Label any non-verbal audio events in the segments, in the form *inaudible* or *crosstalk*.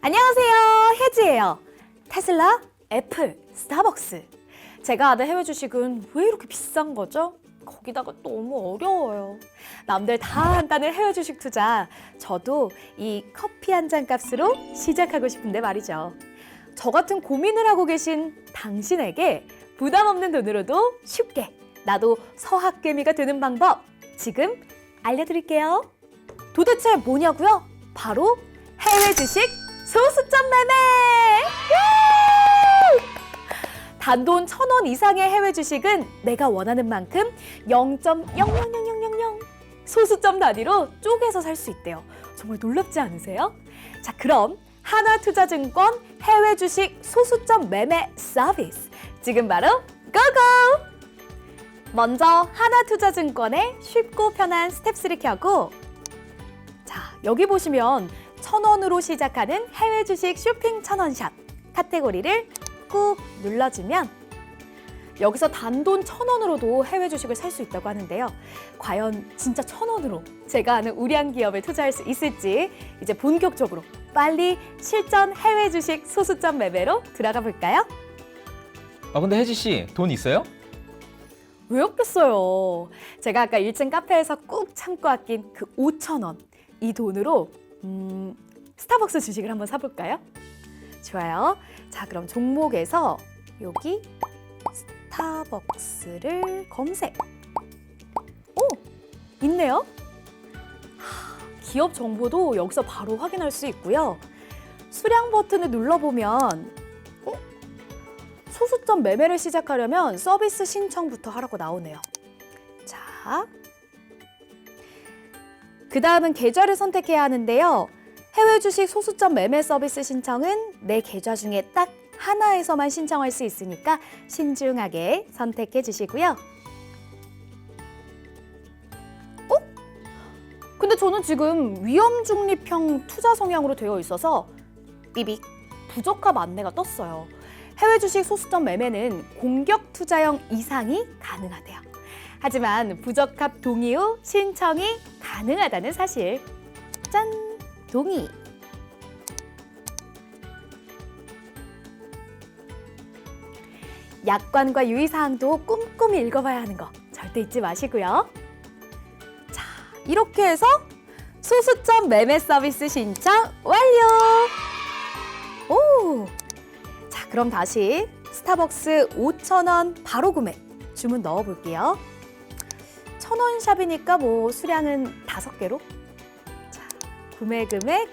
안녕하세요. 혜지예요. 테슬라, 애플, 스타벅스. 제가 아는 해외 주식은 왜 이렇게 비싼 거죠? 거기다가 너무 어려워요. 남들 다 한다는 해외 주식 투자. 저도 이 커피 한 잔 값으로 시작하고 싶은데 말이죠. 저 같은 고민을 하고 계신 당신에게 부담 없는 돈으로도 쉽게 나도 서학개미가 되는 방법 지금 알려드릴게요. 도대체 뭐냐고요? 바로 해외 주식 소수점 매매! 우! 단돈 천 원 이상의 해외 주식은 내가 원하는 만큼 0.00000 소수점 단위로 쪼개서 살 수 있대요. 정말 놀랍지 않으세요? 자, 그럼 하나투자증권 해외 주식 소수점 매매 서비스 지금 바로 고고! 먼저 하나투자증권의 쉽고 편한 스텝스를 켜고 자, 여기 보시면 천 원으로 시작하는 해외 주식 쇼핑 천원샵 카테고리를 꾹 눌러주면 여기서 단돈 천 원으로도 해외 주식을 살 수 있다고 하는데요. 과연 진짜 천 원으로 제가 아는 우량 기업에 투자할 수 있을지 이제 본격적으로 빨리 실전 해외 주식 소수점 매매로 들어가 볼까요? 아 근데 혜지 씨 돈 있어요? 왜 없겠어요? 제가 아까 1층 카페에서 꾹 참고 아낀 그 5천 원. 이 돈으로 음, 스타벅스 주식을 한번 사볼까요? 좋아요. 자, 그럼 종목에서 여기 스타벅스를 검색. 오, 있네요. 하, 기업 정보도 여기서 바로 확인할 수 있고요. 수량 버튼을 눌러보면 어? 소수점 매매를 시작하려면 서비스 신청부터 하라고 나오네요. 자, 그 다음은 계좌를 선택해야 하는데요. 해외 주식 소수점 매매 서비스 신청은 내 계좌 중에 딱 하나에서만 신청할 수 있으니까 신중하게 선택해 주시고요. 어? 근데 저는 지금 위험 중립형 투자 성향으로 되어 있어서 삐빅 부적합 안내가 떴어요. 해외 주식 소수점 매매는 공격 투자형 이상이 가능하대요. 하지만 부적합 동의 후 신청이 가능하다는 사실. 짠! 동의. 약관과 유의사항도 꼼꼼히 읽어봐야 하는 거 절대 잊지 마시고요. 자, 이렇게 해서 소수점 매매 서비스 신청 완료! 오! 자, 그럼 다시 스타벅스 5,000원 바로 구매 주문 넣어 볼게요. 1,000원 샵이니까 뭐 수량은 다섯 개로. 자, 구매 금액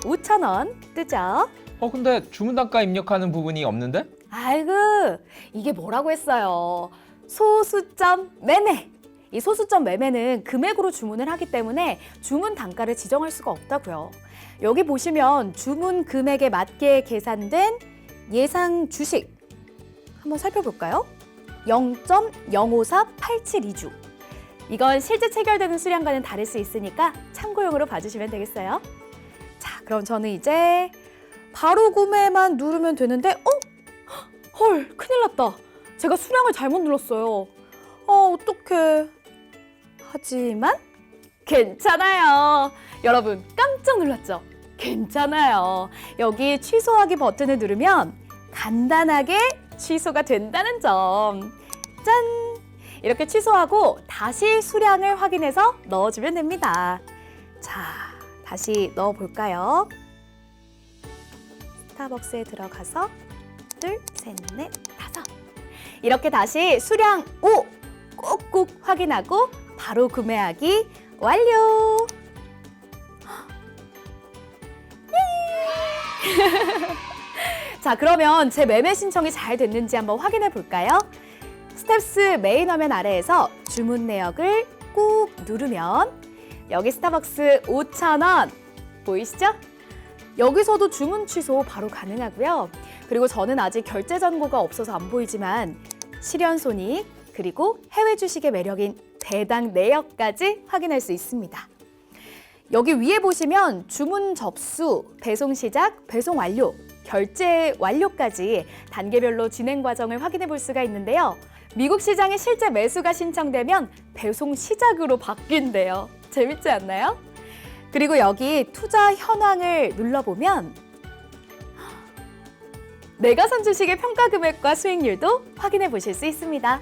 5,000원 뜨죠? 어 근데 주문 단가 입력하는 부분이 없는데? 아이고, 이게 뭐라고 했어요? 소수점 매매. 이 소수점 매매는 금액으로 주문을 하기 때문에 주문 단가를 지정할 수가 없다고요. 여기 보시면 주문 금액에 맞게 계산된 예상 주식 한번 살펴볼까요? 0.054872주. 이건 실제 체결되는 수량과는 다를 수 있으니까 참고용으로 봐주시면 되겠어요. 자, 그럼 저는 이제 바로 구매만 누르면 되는데, 어? 헐, 큰일 났다. 제가 수량을 잘못 눌렀어요. 아, 어떡해. 하지만 괜찮아요. 여러분, 깜짝 놀랐죠? 괜찮아요. 여기 취소하기 버튼을 누르면 간단하게 취소가 된다는 점. 짠! 이렇게 취소하고 다시 수량을 확인해서 넣어주면 됩니다. 자, 다시 넣어볼까요? 스타벅스에 들어가서 둘, 셋, 넷, 다섯. 이렇게 다시 수량 5 꼭꼭 확인하고 바로 구매하기 완료. 예! *laughs* 자, 그러면 제 매매 신청이 잘 됐는지 한번 확인해 볼까요? 스텝스 메인 화면 아래에서 주문 내역을 꾹 누르면 여기 스타벅스 5,000원 보이시죠? 여기서도 주문 취소 바로 가능하고요. 그리고 저는 아직 결제 잔고가 없어서 안 보이지만 실현 손익 그리고 해외 주식의 매력인 배당 내역까지 확인할 수 있습니다. 여기 위에 보시면 주문 접수, 배송 시작, 배송 완료, 결제 완료까지 단계별로 진행 과정을 확인해 볼 수가 있는데요. 미국 시장에 실제 매수가 신청되면 배송 시작으로 바뀐대요. 재밌지 않나요? 그리고 여기 투자 현황을 눌러보면 내가 산 주식의 평가 금액과 수익률도 확인해 보실 수 있습니다.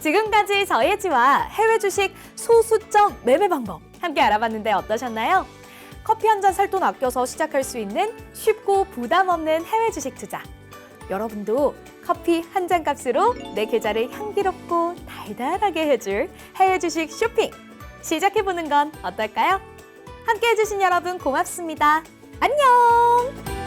지금까지 저희 지와 해외 주식 소수점 매매 방법 함께 알아봤는데 어떠셨나요? 커피 한 잔 살 돈 아껴서 시작할 수 있는 쉽고 부담 없는 해외 주식 투자. 여러분도 커피 한 잔 값으로 내 계좌를 향기롭고 달달하게 해줄 해외 주식 쇼핑 시작해 보는 건 어떨까요? 함께 해주신 여러분 고맙습니다. 안녕!